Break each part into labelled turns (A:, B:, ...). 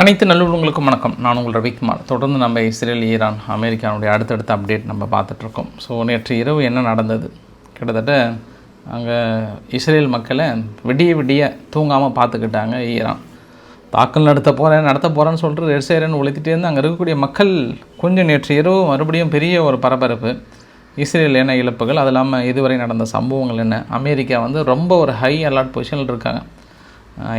A: அனைத்து நல்லுறவங்களுக்கும் வணக்கம். நான் உங்கள் ரவிக்குமார் தொடர்ந்து நம்ம இஸ்ரேல் ஈரான் அமெரிக்காவுடைய அடுத்தடுத்த அப்டேட் நம்ம பார்த்துட்ருக்கோம். ஸோ நேற்று இரவு என்ன நடந்தது? கிட்டத்தட்ட அங்கே இஸ்ரேல் மக்களை விடிய விடிய தூங்காமல் பார்த்துக்கிட்டாங்க ஈரான். தாக்கல் நடத்த போகிறேன் நடத்த போகிறேன்னு சொல்லிட்டு ரெட் சைரன் இருந்து அங்கே இருக்கக்கூடிய மக்கள் கொஞ்சம் நேற்று இரவு மறுபடியும் பெரிய ஒரு பரபரப்பு. இஸ்ரேல் என்ன இழப்புகள் அது இல்லாமல் இதுவரை நடந்த சம்பவங்கள் என்ன? அமெரிக்கா வந்து ரொம்ப ஒரு ஹை அலர்ட் பொசிஷனில் இருக்காங்க.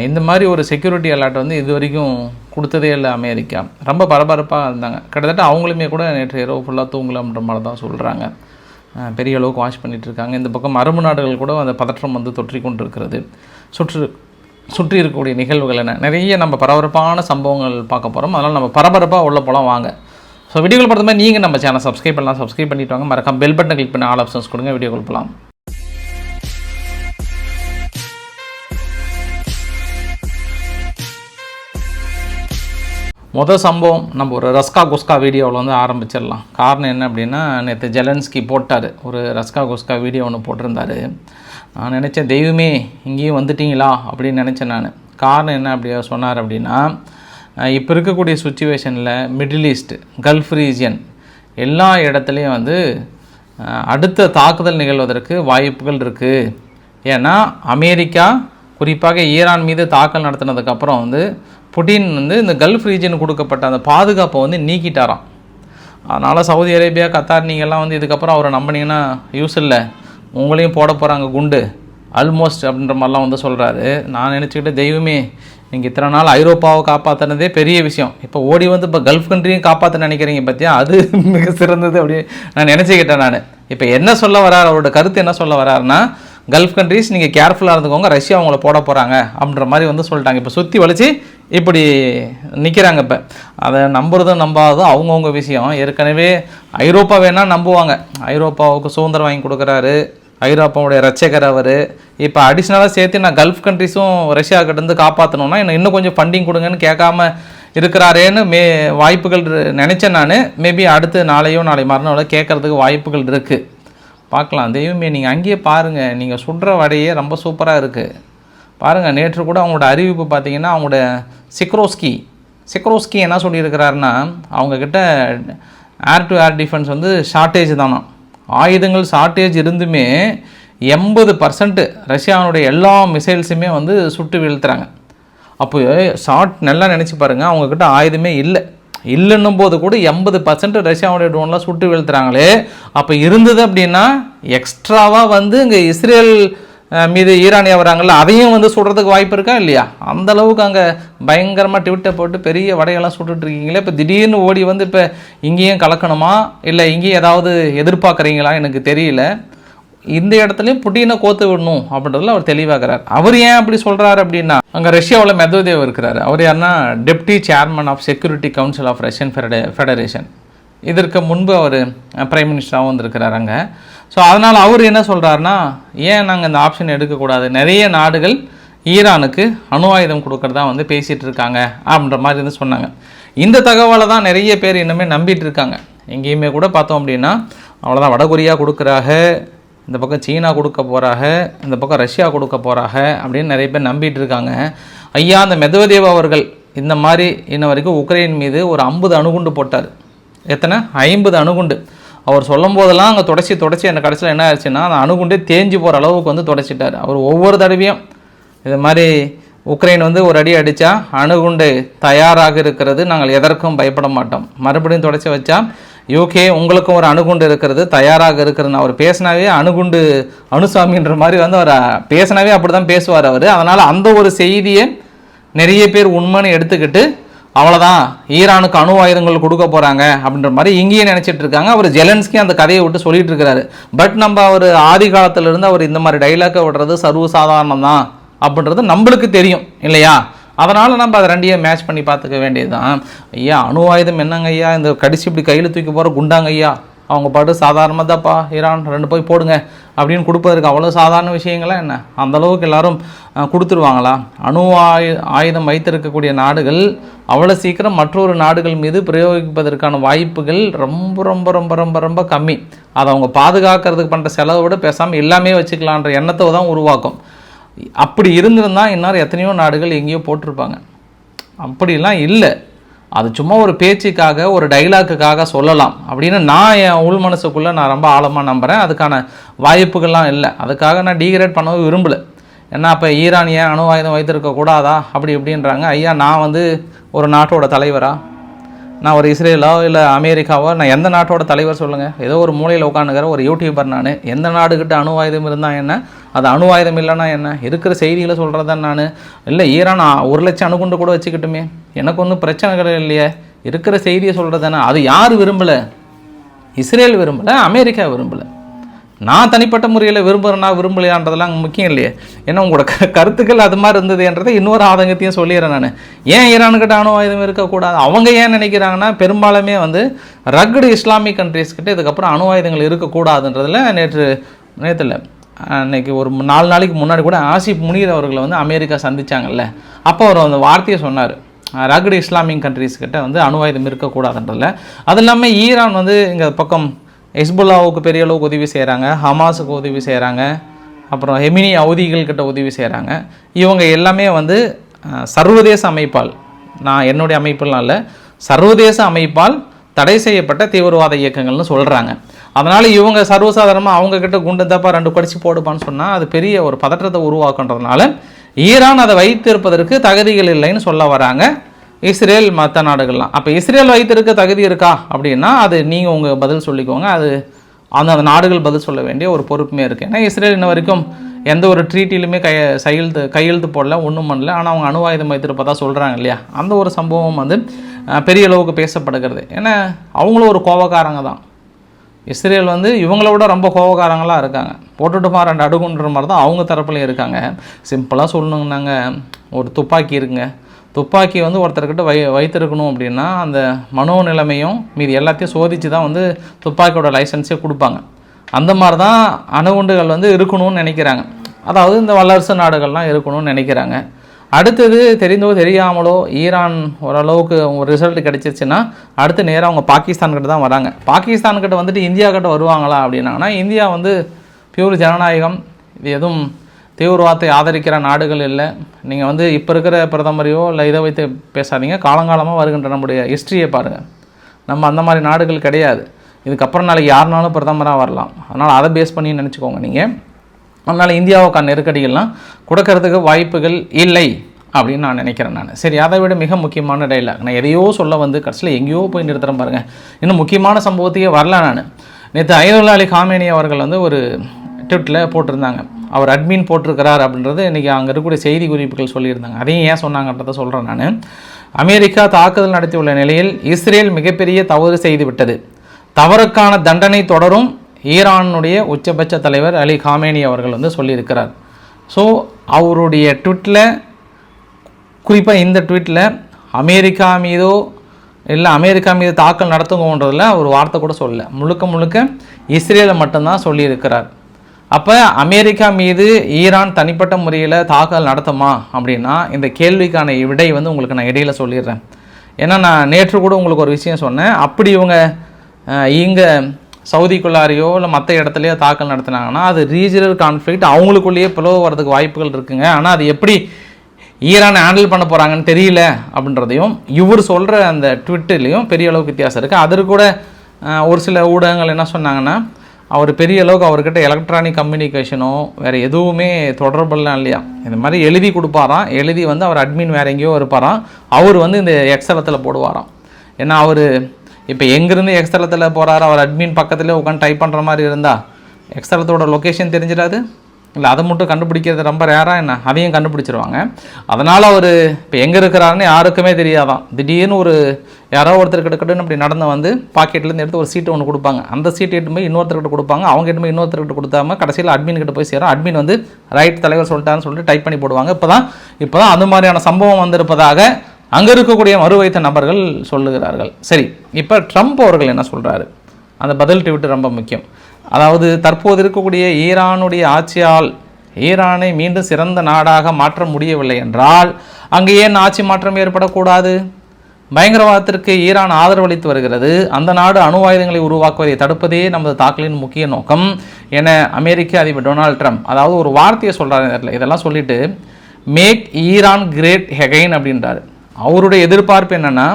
A: இந்த மாதிரி ஒரு செக்யூரிட்டி அலர்ட் வந்து இது வரைக்கும் கொடுத்ததே இல்லை அமெரிக்கா. ரொம்ப பரபரப்பாக இருந்தாங்க. கிட்டத்தட்ட அவங்களுமே கூட நேற்று இரவு ஃபுல்லாக தூங்கலாம்ன்ற மாதிரி தான் சொல்கிறாங்க பெரிய அளவுக்கு வாஷ் பண்ணிகிட்ருக்காங்க இந்த பக்கம் அரபு நாடுகள் கூட அந்த பதற்றம் வந்து தொற்றி கொண்டு இருக்கிறது சுற்று சுற்றி இருக்கக்கூடிய நிகழ்வுகள் என்ன? நிறைய நம்ம பரபரப்பான சம்பவங்கள் பார்க்க போகிறோம் அதனால் நம்ம பரபரப்பாக உள்ள போகலாம் வாங்க. ஸோ வீடியோக்கள் பார்த்த மாதிரி நீங்கள் நம்ம சேனல் சப்ஸ்கிரைப் பண்ணலாம். சப்ஸ்கிரைப் பண்ணிவிட்டு வாங்க. மறக்காம பெல் பட்டன் கிளிக் பண்ணி ஆல் ஆப்ஷன்ஸ் கொடுங்க. வீடியோ போகலாம் மொதல் சம்பவம் நம்ம ஒரு ரஸ்கா குஸ்கா வீடியோவில் வந்து ஆரம்பிச்சிடலாம். காரணம் என்ன அப்படின்னா நேற்று ஜெலன்ஸ்கி போட்டார். ஒரு ரஸ்கா குஸ்கா வீடியோ ஒன்று போட்டிருந்தாரு. நான் நினச்சேன் தெய்வமே இங்கேயும் வந்துட்டீங்களா? அப்படின்னு நினச்சேன் நான். காரணம் என்ன அப்படி சொன்னார் அப்படின்னா இப்போ இருக்கக்கூடிய சுச்சுவேஷனில் மிடில் ஈஸ்ட் கல்ஃப் ரீஜியன் எல்லா இடத்துலையும் வந்து அடுத்த தாக்குதல் நிகழ்வதற்கு வாய்ப்புகள் இருக்குது ஏன்னா அமெரிக்கா குறிப்பாக ஈரான் மீது தாக்கல் நடத்தினதுக்கப்புறம் வந்து புட்டின் வந்து இந்த கல்ஃப் ரீஜன் கொடுக்கப்பட்ட அந்த பாதுகாப்பை வந்து நீக்கிட்டாராம். அதனால் சவுதி அரேபியா கத்தார் நீங்கள்லாம் வந்து இதுக்கப்புறம் அவரை நம்பினீங்கன்னா யூஸ் இல்லை. உங்களையும் போட போகிறாங்க குண்டு. ஆல்மோஸ்ட் அப்படின்ற மாதிரிலாம் வந்து சொல்கிறாரு நான் நினச்சிக்கிட்டு தெய்வமே நீங்கள் இத்தனை நாள் ஐரோப்பாவை காப்பாற்றினதே பெரிய விஷயம். இப்போ ஓடி வந்து இப்போ கல்ஃப் கண்ட்ரியும் காப்பாற்ற நினைக்கிறீங்க பார்த்தியா அது மிக சிறந்தது அப்படி நான் நினச்சிக்கிட்டேன் நான். இப்போ என்ன சொல்ல வரார் அவரோட கருத்து என்ன சொல்ல வராருன்னா கல்ஃப் கண்ட்ரிஸ் நீங்கள் கேர்ஃபுல்லாக இருந்துக்கோங்க. ரஷ்யா அவங்கள போட போகிறாங்க அப்படின்ற மாதிரி வந்து சொல்லிட்டாங்க. இப்போ சுற்றி வலிச்சு இப்படி நிற்கிறாங்க இப்போ. அதை நம்புறதும் நம்பாததும் அவங்கவுங்க விஷயம். ஏற்கனவே ஐரோப்பா வேணால் நம்புவாங்க. ஐரோப்பாவுக்கு சுதந்திரம் வாங்கி கொடுக்குறாரு. ஐரோப்பாவுடைய ரச்சகர் அவர். இப்போ அடிஷ்னலாக சேர்த்து நான் கல்ஃப் கண்ட்ரிஸும் ரஷ்யா கிட்டேருந்து காப்பாற்றணும்னா எனக்கு இன்னும் கொஞ்சம் ஃபண்டிங் கொடுங்கன்னு கேட்காம இருக்கிறாரேன்னு மே வாய்ப்புகள் நினச்சேன் நான். மேபி அடுத்து நாளையோ நாளை மறுநாளோ கேட்குறதுக்கு வாய்ப்புகள் இருக்குது பார்க்கலாம். தெய்வமே நீங்கள் அங்கேயே பாருங்கள் நீங்கள் சுடுற வடையே ரொம்ப சூப்பராக இருக்குது பாருங்கள் நேற்று கூட அவங்களோட அறிவிப்பு பார்த்தீங்கன்னா அவங்களோட சிக்ரோஸ்கி சிக்ரோஸ்கி என்ன சொல்லியிருக்கிறாருன்னா அவங்கக்கிட்ட ஏர் டு ஏர் டிஃபென்ஸ் வந்து ஷார்ட்டேஜ் தானா. ஆயுதங்கள் ஷார்ட்டேஜ் இருந்துமே எண்பது பர்சன்ட்டு ரஷ்யாவுடைய எல்லா மிசைல்ஸுமே வந்து சுட்டு வீழ்த்துறாங்க. அப்போ ஷார்ட் நல்லா நினச்சி பாருங்கள் அவங்கக்கிட்ட ஆயுதமே இல்லை. இல்லைன்னும் போது கூட எண்பது பர்சன்ட் ரஷ்யாவுடைய ட்ரோன்லாம் சுட்டு வீழ்த்துறாங்களே. அப்போ இருந்தது அப்படின்னா எக்ஸ்ட்ராவாக வந்து இங்கே இஸ்ரேல் மீது ஈரானியா வராங்கல்ல அதையும் வந்து சுடுறதுக்கு வாய்ப்பு இருக்கா இல்லையா? அந்த அளவுக்கு அங்கே பயங்கரமாக ட்விட்டை போட்டு பெரிய வடையெல்லாம் சுட்டுட்ருக்கீங்களே இப்போ திடீர்னு ஓடி வந்து இப்போ இங்கேயும் கலக்கணுமா? இல்லை இங்கேயும் ஏதாவது எதிர்பார்க்குறீங்களா? எனக்கு தெரியல. இந்த இடத்துலையும் புட்டினை கோத்து விடணும் அப்படின்றதுல அவர் தெளிவாகிறார். அவர் ஏன் அப்படி சொல்கிறாரு அப்படின்னா அங்கே ரஷ்யாவில் மெதவதேவ் இருக்கிறார். அவர் யாருன்னா deputy chairman of security council of Russian ஃபெடரே federation இதற்கு முன்பு அவர் பிரைம் மினிஸ்டராகவும் வந்திருக்கிறார் அங்கே. ஸோ அதனால் அவர் என்ன சொல்கிறாருன்னா ஏன் நாங்கள் இந்த ஆப்ஷன் எடுக்கக்கூடாது? நிறைய நாடுகள் ஈரானுக்கு அணு ஆயுதம் கொடுக்கறதா வந்து பேசிகிட்டு இருக்காங்க அப்படின்ற மாதிரி வந்து சொன்னாங்க. இந்த தகவலை தான் நிறைய பேர் இன்னுமே நம்பிட்டு இருக்காங்க. எங்கேயுமே கூட பார்த்தோம் அப்படின்னா அவ்வளோதான் வடகொரியா கொடுக்குறாங்க. இந்த பக்கம் சீனா கொடுக்க போகிறாங்க இந்த பக்கம் ரஷ்யா கொடுக்க போகிறாங்க அப்படின்னு நிறைய பேர் நம்பிட்டு இருக்காங்க. ஐயா அந்த மெதவதேவ் அவர்கள் இந்த மாதிரி இன்ன வரைக்கும் உக்ரைன் மீது ஒரு ஐம்பது அணுகுண்டு போட்டார். எத்தனை? ஐம்பது அணுகுண்டு. அவர் சொல்லும் போதெல்லாம் அங்கே தொடச்சி தொடச்சி அந்த கடைசியில் என்ன ஆச்சுன்னா அந்த அணுகுண்டே தேஞ்சு போகிற அளவுக்கு வந்து தொடச்சிட்டார். அவர் ஒவ்வொரு தடவையும் இது மாதிரி உக்ரைன் வந்து ஒரு அடி அடித்தா அணுகுண்டு தயாராக இருக்கிறது நாங்கள் எதற்கும் பயப்பட மாட்டோம். மறுபடியும் தொடச்சி வச்சா யூகே உங்களுக்கும் ஒரு அணுகுண்டு இருக்கிறது தயாராக இருக்கிறது. அவர் பேசினாவே அணுகுண்டு அணுசாமின்ற மாதிரி வந்து அவர் பேசினாவே அப்படி தான் பேசுவார் அவர். அதனால் அந்த ஒரு செய்தியை நிறைய பேர் உண்மைன்னு எடுத்துக்கிட்டு அவ்வளோதான் ஈரானுக்கு அணு ஆயுதங்கள் கொடுக்க போகிறாங்க அப்படின்ற மாதிரி இங்கேயே நினச்சிட்டு இருக்காங்க. அவர் ஜெலன்ஸ்கி அந்த கதையை விட்டு சொல்லிட்டு இருக்கிறாரு. பட் நம்ம அவர் ஆதி காலத்திலிருந்து அவர் இந்த மாதிரி டைலாக்கை விடுறது சர்வசாதாரணம் தான் அப்படின்றது நம்மளுக்கு தெரியும் இல்லையா? அதனால் நம்ம அதை ரெண்டையும் மேட்ச் பண்ணி பார்த்துக்க வேண்டியதுதான். ஐயா அணு ஆயுதம் என்னங்க ஐயா? இந்த கடிச்சு இப்படி கையில் தூக்கி போகிற குண்டாங்க ஐயா? அவங்க பாட்டு சாதாரணமாக தான்ப்பா ஈரான் ரெண்டு போய் போடுங்க அப்படின்னு கொடுப்பதற்கு அவ்வளோ சாதாரண விஷயங்களா என்ன? அந்த அளவுக்கு எல்லாரும் கொடுத்துருவாங்களா? அணு ஆயு ஆயுதம் வைத்திருக்கக்கூடிய நாடுகள் அவ்வளோ சீக்கிரம் மற்றொரு நாடுகள் மீது பிரயோகிப்பதற்கான வாய்ப்புகள் ரொம்ப ரொம்ப ரொம்ப ரொம்ப ரொம்ப கம்மி. அதை அவங்க பாதுகாக்கிறதுக்கு பண்ணுற செலவை விட பேசாமல் எல்லாமே வச்சுக்கலான்ற எண்ணத்தை தான் உருவாக்கும். அப்படி இருந்திருந்தால் இந்நேரம் எத்தனையோ நாடுகள் எங்கேயோ போட்டிருப்பாங்க. அப்படிலாம் இல்லை. அது சும்மா ஒரு பேச்சுக்காக ஒரு டைலாக்குக்காக சொல்லலாம். அப்படின்னு நான் என் உள் மனசுக்குள்ளே நான் ரொம்ப ஆழமாக நம்புகிறேன் அதுக்கான வாய்ப்புகள்லாம் இல்லை. அதுக்காக நான் டீக்ரேட் பண்ணவும் விரும்பலை. ஏன்னா அப்போ ஈரான் ஏன் அணு ஆயுதம் வைத்திருக்க கூடாதா? அப்படி இப்படின்றாங்க. ஐயா நான் வந்து ஒரு நாட்டோட தலைவரா? நான் ஒரு இஸ்ரேலோ இல்லை அமெரிக்காவோ? நான் எந்த நாட்டோட தலைவர் சொல்லுங்கள் ஏதோ ஒரு மூலையில் உட்காந்துக்கிற ஒரு யூடியூபர் நான். எந்த நாடுகிட்ட அணு ஆயுதம் இருந்தால் என்ன? அது அணு ஆயுதம் இல்லைன்னா என்ன? இருக்கிற செய்திகளை சொல்கிறதான் நான். இல்லை ஈரான் ஒரு லட்சம் அணுகுண்டு கூட வச்சுக்கிட்டுமே. எனக்கு ஒன்றும் பிரச்சனைகள் இல்லையே. இருக்கிற செய்தியை சொல்கிறதானே அது யார் விரும்பலை? இஸ்ரேல் விரும்பலை அமெரிக்கா விரும்பலை. நான் தனிப்பட்ட முறையில் விரும்புகிறேன்னா விரும்பலையான்றதெல்லாம் முக்கியம் இல்லையே. ஏன்னா உங்களோட க கருத்துக்கள் அது மாதிரி இருந்ததுன்றதை இன்னொரு ஆதங்கத்தையும் சொல்லிடுறேன் நான். ஏன் ஈரானுக்கிட்ட அணு ஆயுதம் இருக்கக்கூடாது? அவங்க ஏன் நினைக்கிறாங்கன்னா பெரும்பாலுமே வந்து ரக்டு இஸ்லாமிக் கண்ட்ரீஸ்கிட்ட இதுக்கப்புறம் அணு ஆயுதங்கள் இருக்கக்கூடாதுன்றதில் நேற்று நேற்று அன்றைக்கி அன்னைக்கு ஒரு நாலு நாளைக்கு முன்னாடி கூட ஆசிப் முனீர் அவர்களை வந்து அமெரிக்கா சந்தித்தாங்கல்ல அப்போ அவர் அந்த வார்த்தையை சொன்னார். ரகுடு இஸ்லாமிக் கண்ட்ரீஸ்கிட்ட வந்து அணு ஆயுதம் இருக்கக்கூடாதுன்றதில்ல அது இல்லாமல் ஈரான் வந்து இங்கே பக்கம் ஹெஸ்புல்லாவுக்கு பெரிய அளவுக்கு உதவி செய்கிறாங்க ஹமாஸுக்கு உதவி செய்கிறாங்க அப்புறம் ஹெமினி அவதிகள்கிட்ட உதவி செய்கிறாங்க இவங்க எல்லாமே வந்து சர்வதேச அமைப்பால் நான் என்னுடைய அமைப்புலாம் இல்லை சர்வதேச அமைப்பால் தடை செய்யப்பட்ட தீவிரவாத இயக்கங்கள்னு சொல்கிறாங்க அதனால் இவங்க சர்வசாதாரணமாக அவங்கக்கிட்ட குண்டு தப்பா ரெண்டு படித்து போடுப்பான்னு சொன்னால் அது பெரிய ஒரு பதற்றத்தை உருவாக்குன்றதுனால ஈரான் அதை வைத்திருப்பதற்கு தகுதிகள் இல்லைன்னு சொல்ல வராங்க. இஸ்ரேல் மற்ற நாடுகள்லாம். அப்போ இஸ்ரேல் வைத்திருக்க தகுதி இருக்கா அப்படின்னா அது நீங்கள் உங்கள் பதில் சொல்லிக்கோங்க. அது அந்த அந்த நாடுகள் பதில் சொல்ல வேண்டிய ஒரு பொறுப்புமே இருக்குது ஏன்னா இஸ்ரேல் இன்ன வரைக்கும் எந்த ஒரு ட்ரீட்டிலுமே கை கையெழுத்து கையெழுத்து போடல ஒன்றும் பண்ணல. ஆனால் அவங்க அணு ஆயுதம் வைத்திருப்பதா சொல்கிறாங்க இல்லையா? அந்த ஒரு சம்பவம் வந்து பெரிய அளவுக்கு பேசப்படுகிறது. ஏன்னா அவங்களும் ஒரு கோபக்காரங்க தான். இஸ்ரேல் வந்து இவங்களை விட ரொம்ப கோபக்காரங்களாக இருக்காங்க. போட்டுட்டுமா ரெண்டு அடுகுன்ற மாதிரி தான் அவங்க தரப்புலையும் இருக்காங்க. சிம்பிளாக சொல்லணுங்கன்னாங்க ஒரு துப்பாக்கி இருக்குங்க. துப்பாக்கி வந்து ஒருத்தர்கிட்ட வை வைத்திருக்கணும் அப்படின்னா அந்த மனோ நிலைமையும் மீதி எல்லாத்தையும் சோதித்து தான் வந்து துப்பாக்கியோட லைசன்ஸே கொடுப்பாங்க. அந்த மாதிரி தான் அணுகுண்டுகள் வந்து இருக்கணும்னு நினைக்கிறாங்க. அதாவது இந்த வல்லரசு நாடுகள்லாம் இருக்கணும்னு நினைக்கிறாங்க. அடுத்தது தெரிந்தோ தெரியாமலோ ஈரான் ஓரளவுக்கு ஒரு ரிசல்ட் கிடச்சிருச்சுன்னா அடுத்து நேராக அவங்க பாகிஸ்தான் கிட்ட தான் வராங்க. பாகிஸ்தான் கிட்ட வந்துட்டு இந்தியா கிட்ட வருவாங்களா அப்படின்னாங்கன்னா இந்தியா வந்து பியூர் ஜனநாயகம். இது எதுவும் தீவிரவாதத்தை ஆதரிக்கிற நாடுகள் இல்லை. நீங்கள் வந்து இப்போ இருக்கிற பிரதமரையோ இல்லை இதை வைத்து பேசாதீங்க. காலங்காலமாக வருகின்ற நம்முடைய ஹிஸ்ட்ரியை பாருங்கள் நம்ம அந்த மாதிரி நாடுகள் கிடையாது. இதுக்கப்புறம் நாளைக்கு யாருனாலும் பிரதமராக வரலாம். அதனால் அதை பேஸ் பண்ணி நினச்சிக்கோங்க நீங்கள் அதனால் இந்தியாவுக்கான நெருக்கடிகள்லாம் கொடுக்கறதுக்கு வாய்ப்புகள் இல்லை அப்படின்னு நான் நினைக்கிறேன் நான். சரி அதை விட மிக முக்கியமான டைலாக் நான் எதையோ சொல்ல வந்து கடைசியில் எங்கேயோ போய் நிறுத்துகிறேன் பாருங்கள் இன்னும் முக்கியமான சம்பவத்தையே வரல நான். நேற்று ஐதுல்லா அலி காமேனி அவர்கள் வந்து ஒரு ட்விட்டில் போட்டிருந்தாங்க. அவர் அட்மின் போட்டிருக்கிறார் அப்படின்றது இன்றைக்கி அங்கே இருக்கக்கூடிய செய்தி குறிப்புகள் சொல்லியிருந்தாங்க. அதையும் ஏன் சொன்னாங்கன்றதை சொல்கிறேன் நான். அமெரிக்கா தாக்குதல் நடத்தியுள்ள நிலையில் இஸ்ரேல் மிகப்பெரிய தவறு செய்துவிட்டது. தவறுக்கான தண்டனை தொடரும் ஈரானுடைய உச்சபட்ச தலைவர் அலி காமேனி அவர்கள் வந்து சொல்லியிருக்கிறார். ஸோ அவருடைய ட்விட்டில் குறிப்பாக இந்த ட்விட்டில் அமெரிக்கா மீதோ இல்லை அமெரிக்கா மீது தாக்கல் நடத்துங்கன்றதில் ஒரு வார்த்தை கூட சொல்லலை. முழுக்க முழுக்க இஸ்ரேலை மட்டும்தான் சொல்லியிருக்கிறார். அப்போ அமெரிக்கா மீது ஈரான் தனிப்பட்ட முறையில் தாக்கல் நடத்துமா அப்படின்னா இந்த கேள்விக்கான விடை வந்து உங்களுக்கு நான் இடையில் சொல்லிடுறேன். ஏன்னா நான் நேற்று கூட உங்களுக்கு ஒரு விஷயம் சொன்னேன். அப்படி இவங்க இங்கே சவுதிக்குள்ளாரையோ இல்லை மற்ற இடத்துலையோ தாக்கல் நடத்தினாங்கன்னா அது ரீஜனல் கான்ஃப்ளிக்ட் அவங்களுக்குள்ளேயே பிளவு வரதுக்கு வாய்ப்புகள் இருக்குங்க. ஆனால் அது எப்படி ஈரானை ஹேண்டில் பண்ண போகிறாங்கன்னு தெரியல அப்படின்றதையும் இவர் சொல்கிற அந்த ட்விட்டர்லேயும் பெரிய அளவுக்கு வித்தியாசம் இருக்குது அதற்கு கூட ஒரு சில ஊடகங்கள் என்ன சொன்னாங்கன்னா அவர் பெரிய அளவுக்கு அவர்கிட்ட எலக்ட்ரானிக் கம்யூனிகேஷனோ வேறு எதுவுமே தொடர்புலாம் இல்லையா? இந்த மாதிரி எழுதி கொடுப்பாராம். எழுதி வந்து அவர் அட்மின் வேறு எங்கேயோ இருப்பாராம். அவர் வந்து இந்த எக்ஸலத்தில் போடுவாராம். ஏன்னா அவர் இப்போ எங்கேருந்து எக்ஸ்தலத்தில் போகிறாரு அவர் அட்மின் பக்கத்துலேயே உட்காந்து டைப் பண்ணுற மாதிரி இருந்தால் எக்ஸ்தலத்தோட லொக்கேஷன் தெரிஞ்சிடாது? இல்லை அதை மட்டும் கண்டுபிடிக்கிறது ரொம்ப ரேராக என்ன? அதையும் கண்டுபிடிச்சிருவாங்க. அதனால் அவர் இப்போ எங்கே இருக்கிறாருன்னு யாருக்குமே தெரியாதான். திடீர்னு ஒரு யாரோ ஒருத்தர் கிட்ட அப்படி நடந்து வந்து பாக்கெட்லேருந்து எடுத்து ஒரு சீட்டு ஒன்று கொடுப்பாங்க. அந்த சீட்டு எட்டு போய் இன்னொருத்தர்கிட்ட கொடுப்பாங்க. அவங்க எட்டு போய் இன்னொருத்தர்கிட்ட கொடுத்தாம கடைசியில் அட்மின் கிட்ட போய் சேரும். அட்மின் வந்து ரைட் தலைவர் சொல்லிட்டாருன்னு சொல்லிட்டு டைப் பண்ணி போடுவாங்க. இப்போ தான் இப்போ தான் அந்த மாதிரியான சம்பவம் வந்திருப்பதாக அங்கே இருக்கக்கூடிய மறு வைத்த நபர்கள் சொல்லுகிறார்கள். சரி இப்போ ட்ரம்ப் அவர்கள் என்ன சொல்கிறாரு அந்த பதில் ட்விட்டு ரொம்ப முக்கியம். அதாவது தற்போது இருக்கக்கூடிய ஈரானுடைய ஆட்சியால் ஈரானை மீண்டும் சிறந்த நாடாக மாற்ற முடியவில்லை என்றால் அங்கே ஏன் ஆட்சி மாற்றம் ஏற்படக்கூடாது? பயங்கரவாதத்திற்கு ஈரான் ஆதரவளித்து வருகிறது. அந்த நாடு அணு ஆயுதங்களை உருவாக்குவதை தடுப்பதே நமது தாக்கலின் முக்கிய நோக்கம் என அமெரிக்க அதிபர் டொனால்ட் ட்ரம்ப் அதாவது ஒரு வார்த்தையை சொல்கிறாரு இதெல்லாம் சொல்லிட்டு மேக் ஈரான் கிரேட் ஹெகைன் அப்படின்றாரு. அவருடைய எதிர்பார்ப்பு என்னென்னா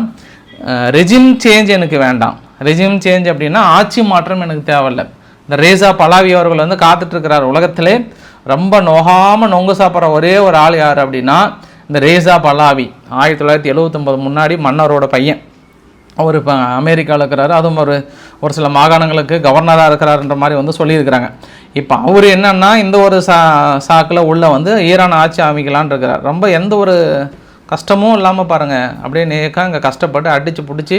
A: ரெஜிம் சேஞ்ச் எனக்கு வேண்டாம். ரெஜிம் சேஞ்ச் அப்படின்னா ஆட்சி மாற்றம் எனக்கு தேவையில்லை. இந்த ரேசா பலாவி அவர்கள் வந்து காத்துட்ருக்கிறார் உலகத்திலே. ரொம்ப நோகாமல் நொங்கு சாப்பிட்ற ஒரே ஒரு ஆள் யார் அப்படின்னா இந்த ரேசா பலாவி. ஆயிரத்தி தொள்ளாயிரத்தி எழுவத்தொம்பது முன்னாடி மன்னரோட பையன். அவர் இப்போ அமெரிக்காவில் இருக்கிறாரு. அதுவும் ஒரு ஒரு சில மாகாணங்களுக்கு கவர்னராக இருக்கிறாருன்ற மாதிரி வந்து சொல்லியிருக்கிறாங்க. இப்போ அவர் என்னன்னா இந்த ஒரு சா சாக்கில் உள்ளே வந்து ஈரான் ஆட்சி அமைக்கலான் இருக்கிறார். ரொம்ப எந்த ஒரு கஷ்டமும் இல்லாமல் பாருங்கள் அப்படியே நேக்கா இங்கே கஷ்டப்பட்டு அடித்து பிடிச்சி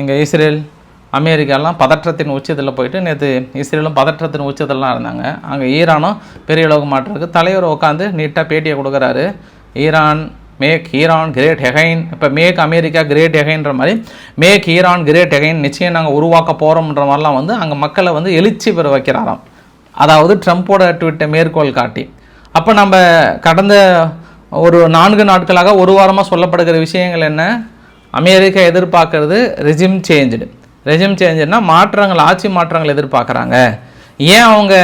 A: இங்கே இஸ்ரேல் அமெரிக்காலாம் பதற்றத்தின் உச்சத்தில் போயிட்டு நேற்று இஸ்ரேலும் பதற்றத்தின் உச்சத்திலலாம் இருந்தாங்க. அங்கே ஈரானும் பெரிய அளவுக்கு மாட்டிருக்கு தலைவர் உட்காந்து நீட்டாக பேட்டியை கொடுக்குறாரு. Iran make Iran great again. இப்போ மேக் அமெரிக்கா கிரேட் ஹெகைன்ற மாதிரி மேக் ஈரான் கிரேட் ஹெகைன் நிச்சயம் நாங்கள் உருவாக்க போகிறோம்ன்ற மாதிரிலாம் வந்து அங்கே மக்களை வந்து எழுச்சி பெற வைக்கிறாராம். அதாவது ட்ரம்ப்போட ட்விட்டை மேற்கோள் காட்டி. அப்போ நம்ம கடந்த ஒரு நான்கு நாட்களாக ஒரு வாரமாக சொல்லப்படுகிற விஷயங்கள் என்ன? அமெரிக்கா எதிர்பார்க்கறது ரெஜிம் சேஞ்சுடு ரெஜிம் சேஞ்சுன்னா மாற்றங்கள் ஆட்சி மாற்றங்கள் எதிர்பார்க்குறாங்க. ஏன் அவங்க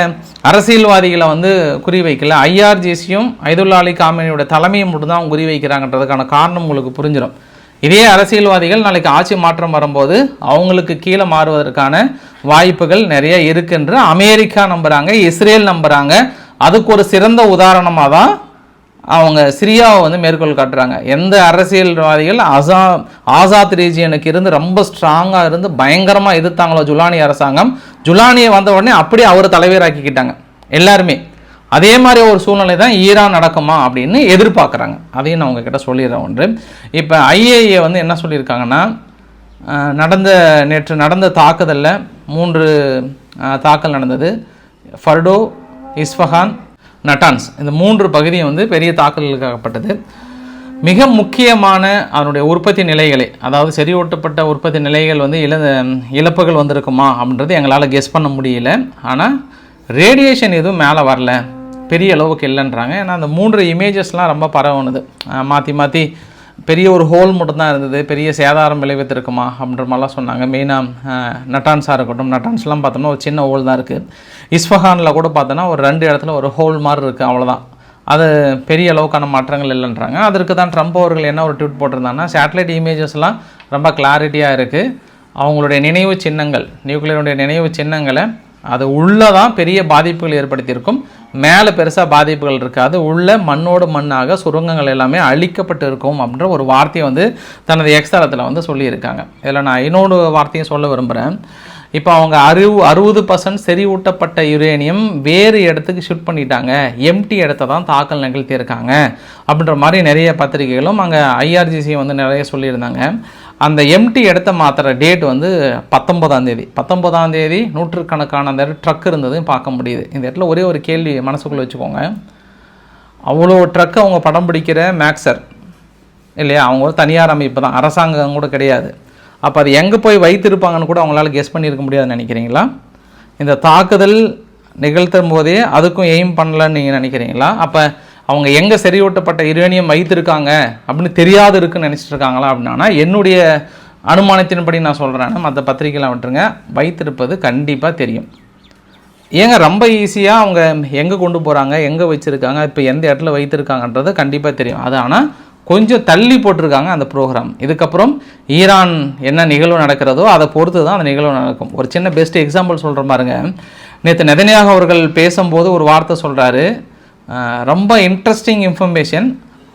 A: அரசியல்வாதிகளை வந்து குறி வைக்கல? ஐஆர்ஜிசியும் ஐதுல்லா அலி காமினியோட தலைமையை மட்டும் தான் குறி வைக்கிறாங்கன்றதுக்கான காரணம் உங்களுக்கு புரிஞ்சிடும் இதே அரசியல்வாதிகள் நாளைக்கு ஆட்சி மாற்றம் வரும்போது அவங்களுக்கு கீழே மாறுவதற்கான வாய்ப்புகள் நிறைய இருக்குன்ற அமெரிக்கா நம்புகிறாங்க இஸ்ரேல் நம்புகிறாங்க அதுக்கு ஒரு சிறந்த உதாரணமாக தான் அவங்க சிரியாவை வந்து மேற்கோள் காட்டுறாங்க. எந்த அரசியல்வாதிகள் அசா ஆசாத் ரீஜியனுக்கு இருந்து ரொம்ப ஸ்ட்ராங்காக இருந்து பயங்கரமாக எதிர்த்தாங்களோ ஜுலானி அரசாங்கம் ஜுலானியை வந்த உடனே அப்படியே அவர் தலைவராக்கிக்கிட்டாங்க. எல்லாருமே. அதே மாதிரி ஒரு சூழ்நிலை தான் ஈரான் நடக்குமா அப்படின்னு எதிர்பார்க்குறாங்க. அதையும் நான் உங்ககிட்ட சொல்லிடுறேன் ஒன்று. இப்போ ஐஏஏ வந்து என்ன சொல்லியிருக்காங்கன்னா நடந்த நேற்று நடந்த தாக்குதலில் மூன்று தாக்கல் நடந்தது. Fordow Isfahan Natanz. இந்த மூன்று பகுதியும் வந்து பெரிய தாக்குதலுக்காகப்பட்டது. மிக முக்கியமான அதனுடைய உற்பத்தி நிலைகளை அதாவது செறிவூட்டப்பட்ட உற்பத்தி நிலைகள் வந்து இழ இழப்புகள் வந்திருக்குமா அப்படின்றது எங்களால் கெஸ் பண்ண முடியல. ஆனால் ரேடியேஷன் எதுவும் மேலே வரல. பெரிய அளவுக்கு இல்லைன்றாங்க. ஏன்னா அந்த மூன்று இமேஜஸ்லாம் ரொம்ப பரவுனது. மாற்றி மாற்றி பெரிய ஒரு ஹோல் மட்டும்தான் இருந்தது. பெரிய சேதாரம் விளைவித்திருக்குமா அப்படின்ற மாதிரிலாம் சொன்னாங்க. மெயினாக நட்டான்ஸாக இருக்கட்டும். நட்டான்ஸ்லாம் பார்த்தோம்னா ஒரு சின்ன ஹோல் தான் இருக்குது இஸ்ஃபஹானில் கூட பார்த்தோன்னா ஒரு ரெண்டு இடத்துல ஒரு ஹோல் மாதிரி இருக்குது அவ்வளோதான் அது பெரிய அளவுக்கான மாற்றங்கள் இல்லைன்றாங்க. அதற்கு தான் ட்ரம்ப் அவர்கள் என்ன ஒரு ட்வீட் போட்டிருந்தாங்கன்னா சேட்டலைட் இமேஜஸ்லாம் ரொம்ப கிளாரிட்டியாக இருக்குது அவங்களுடைய நினைவு சின்னங்கள் நியூக்ளியருடைய நினைவு சின்னங்களை அது உள்ளே தான் பெரிய பாதிப்புகள் ஏற்படுத்தியிருக்கும். மேலே பெருசாக பாதிப்புகள் இருக்காது. உள்ளே மண்ணோடு மண்ணாக சுரங்கங்கள் எல்லாமே அழிக்கப்பட்டு இருக்கும் அப்படின்ற ஒரு வார்த்தையை வந்து தனது எக்ஸ்தலத்தில் வந்து சொல்லியிருக்காங்க. இதில் நான் இன்னொரு வார்த்தையும் சொல்ல விரும்புகிறேன் இப்போ அவங்க அறுபது அறுபது பர்சன்ட் செறிவூட்டப்பட்ட யுரேனியம் வேறு இடத்துக்கு ஷிஃப்ட் பண்ணிட்டாங்க. எம்டி இடத்த தான் தாக்கல் நிகழ்த்தியிருக்காங்க. அப்படின்ற மாதிரி நிறைய பத்திரிகைகளும் அங்கே ஐஆர்ஜிசி வந்து நிறைய சொல்லியிருந்தாங்க. அந்த எம்டி இடத்த மாத்திர டேட் வந்து பத்தொன்பதாம் தேதி. பத்தொன்பதாம் தேதி நூற்றுக்கணக்கான அந்த ட்ரக் இருந்ததும் பார்க்க முடியுது. இந்த இடத்துல ஒரே ஒரு கேள்வி மனசுக்குள்ளே வச்சுக்கோங்க. அவ்வளோ ட்ரக் அவங்க படம் பிடிக்கிற மேக்ஸர் இல்லையா? அவங்க ஒரு தனியார் அமைப்பு தான். அரசாங்கம் கூட கிடையாது. அப்போ அது எங்கே போய் வைத்திருப்பாங்கன்னு கூட அவங்களால கெஸ் பண்ணியிருக்க முடியாதுன்னு நினைக்கிறீங்களா? இந்த தாக்குதல் நிகழ்த்தும் போதே அதுக்கும் எய்ம் பண்ணலன்னு நீங்கள் நினைக்கிறீங்களா? அப்போ அவங்க எங்கே செறிவூட்டப்பட்ட யுரேனியம் வைத்திருக்காங்க அப்படின்னு தெரியாது இருக்குன்னு நினச்சிட்டு இருக்காங்களா அப்படின்னா என்னுடைய அனுமானத்தின்படி நான் சொல்கிறேன் மற்ற பத்திரிக்கைலாம் விட்டுருங்க வைத்திருப்பது கண்டிப்பாக தெரியும். ஏங்க ரொம்ப ஈஸியாக அவங்க எங்கே கொண்டு போகிறாங்க எங்கே வச்சுருக்காங்க இப்போ எந்த இடத்துல வைத்திருக்காங்கன்றது கண்டிப்பாக தெரியும். அது ஆனால் கொஞ்சம் தள்ளி போட்டிருக்காங்க அந்த ப்ரோக்ராம் இதுக்கப்புறம் ஈரான் என்ன நிகழ்வு நடக்கிறதோ அதை பொறுத்து தான் அந்த நிகழ்வு நடக்கும். ஒரு சின்ன பெஸ்ட் எக்ஸாம்பிள் சொல்கிற பாருங்க. நேற்று நெதனியாக அவர்கள் பேசும்போது ஒரு வார்த்தை சொல்கிறாரு ரொம்ப இன்ட்ரெஸ்டிங் இன்ஃபர்மேஷன்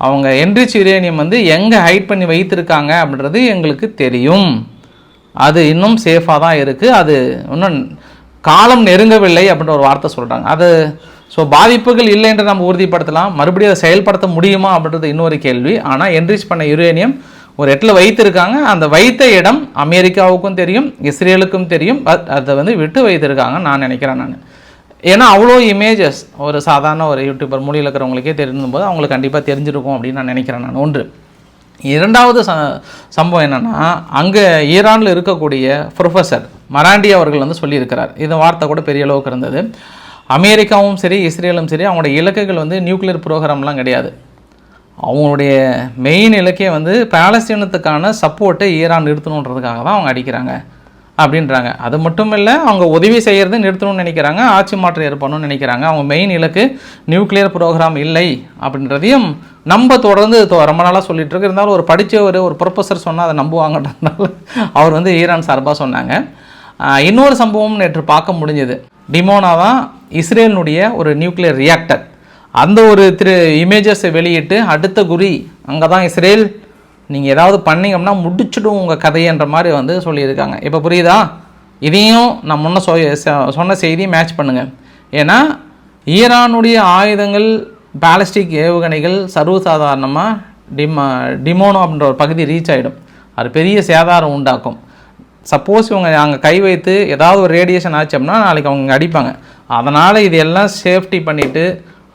A: அவங்க என்ரிச் யுரேனியம் வந்து எங்கே ஹைட் பண்ணி வைத்திருக்காங்க அப்படின்றது எங்களுக்கு தெரியும். அது இன்னும் சேஃபாக தான் இருக்குது அது இன்னும் காலம் நெருங்கவில்லை அப்படின்ற ஒரு வார்த்தை சொல்கிறாங்க அது ஸோ பாதிப்புகள் இல்லை என்று நம்ம உறுதிப்படுத்தலாம். மறுபடியும் அதை செயல்படுத்த முடியுமா அப்படின்றது இன்னொரு கேள்வி. ஆனால் என்ரிச் பண்ண யுரேனியம் ஒரு இடத்துல வைத்திருக்காங்க. அந்த வைத்த இடம் அமெரிக்காவுக்கும் தெரியும் இஸ்ரேலுக்கும் தெரியும். பட் அதை வந்து விட்டு வைத்திருக்காங்கன்னு நான் நினைக்கிறேன் நான். ஏன்னா அவ்வளோ இமேஜஸ் ஒரு சாதாரண ஒரு யூடியூபர் மொழியில் இருக்கிறவங்களுக்கே தெரிஞ்சும்போது அவங்களுக்கு கண்டிப்பாக தெரிஞ்சிருக்கும் அப்படின்னு நான் நினைக்கிறேன் நான். ஒன்று. இரண்டாவது ச சம்பவம் என்னென்னா அங்கே ஈரானில் இருக்கக்கூடிய ப்ரொஃபஸர் மராண்டி அவர்கள் வந்து சொல்லியிருக்கிறார். இந்த வார்த்தை கூட பெரிய அளவுக்கு இருந்தது. அமெரிக்காவும் சரி இஸ்ரேலும் சரி அவங்களோட இலக்குகள் வந்து நியூக்ளியர் ப்ரோக்ராம்லாம் கிடையாது. அவங்களுடைய மெயின் இலக்கே வந்து பாலஸ்தீனத்துக்கான சப்போர்ட்டை ஈரான் நிறுத்தணுன்றதுக்காக தான் அவங்க அடிக்கிறாங்க. அப்படின்றாங்க. அது மட்டும் இல்லை அவங்க உதவி செய்கிறது நிறுத்தணும்னு நினைக்கிறாங்க ஆட்சி மாற்றம் ஏற்படணும்னு நினைக்கிறாங்க. அவங்க மெயின் இலக்கு நியூக்ளியர் ப்ரோக்ராம் இல்லை அப்படின்றதையும் நம்ம தொடர்ந்து ரொம்ப நாளாக சொல்லிட்டு இருக்கு. இருந்தாலும் ஒரு படித்தவர் ஒரு ப்ரொஃபஸர் சொன்னால் அதை நம்புவாங்கன்றதுனால அவர் வந்து ஈரான் சார்பாக சொன்னாங்க. இன்னொரு சம்பவம் நேற்று பார்க்க முடிஞ்சது. டிமோனா தான் இஸ்ரேலினுடைய ஒரு நியூக்ளியர் ரியாக்டர் அந்த ஒரு திரு இமேஜஸை வெளியிட்டு அடுத்த குறி அங்கே தான் இஸ்ரேல் நீங்கள் ஏதாவது பண்ணீங்க முடிச்சிடும் உங்கள் கதையன்ற மாதிரி வந்து சொல்லியிருக்காங்க. இப்போ புரியுதா? இதையும் நான் முன்ன சொ சொன்ன செய்தியை மேட்ச் பண்ணுங்கள் ஏன்னா ஈரானுடைய ஆயுதங்கள் பேலஸ்டிக் ஏவுகணைகள் சர்வசாதாரணமாக டிமா டிமோனோ அப்படின்ற ஒரு பகுதி ரீச் ஆகிடும் அது பெரிய சேதாரம் உண்டாக்கும். சப்போஸ் இவங்க அங்கே கை வைத்து ஏதாவது ஒரு ரேடியேஷன் ஆச்சு அப்படின்னா நாளைக்கு அவங்க அடிப்பாங்க. அதனால் இது எல்லாம் சேஃப்டி பண்ணிவிட்டு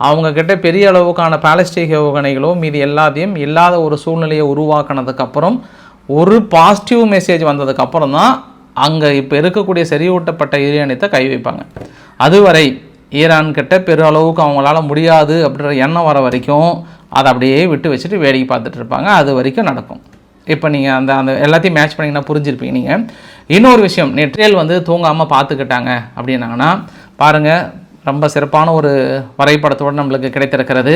A: அவங்கக்கிட்ட பெரிய அளவுக்கான பாலஸ்டீக ஏவுகணைகளோ மீதி எல்லாத்தையும் இல்லாத ஒரு சூழ்நிலையை உருவாக்கினதுக்கப்புறம் ஒரு பாசிட்டிவ் மெசேஜ் வந்ததுக்கப்புறம் தான் அங்கே இப்போ இருக்கக்கூடிய செறிவூட்டப்பட்ட ஈரானியத்தை கை வைப்பாங்க. அதுவரை ஈரான்கிட்ட பெரு அளவுக்கு அவங்களால முடியாது அப்படின்ற எண்ணம் வர வரைக்கும் அதை அப்படியே விட்டு வச்சுட்டு வேடிக்கை பார்த்துட்டு இருப்பாங்க. அது வரைக்கும் நடக்கும். இப்போ நீங்கள் அந்த அந்த எல்லாத்தையும் மேட்ச் பண்ணிங்கன்னா புரிஞ்சிருப்பீங்க நீங்கள் இன்னொரு விஷயம் நெற்றியல் வந்து தூங்காமல் பார்த்துக்கிட்டாங்க அப்படின்னாங்கன்னா பாருங்கள் ரொம்ப சிறப்பான ஒரு வரைபடத்தோடு நம்மளுக்கு கிடைத்திருக்கிறது.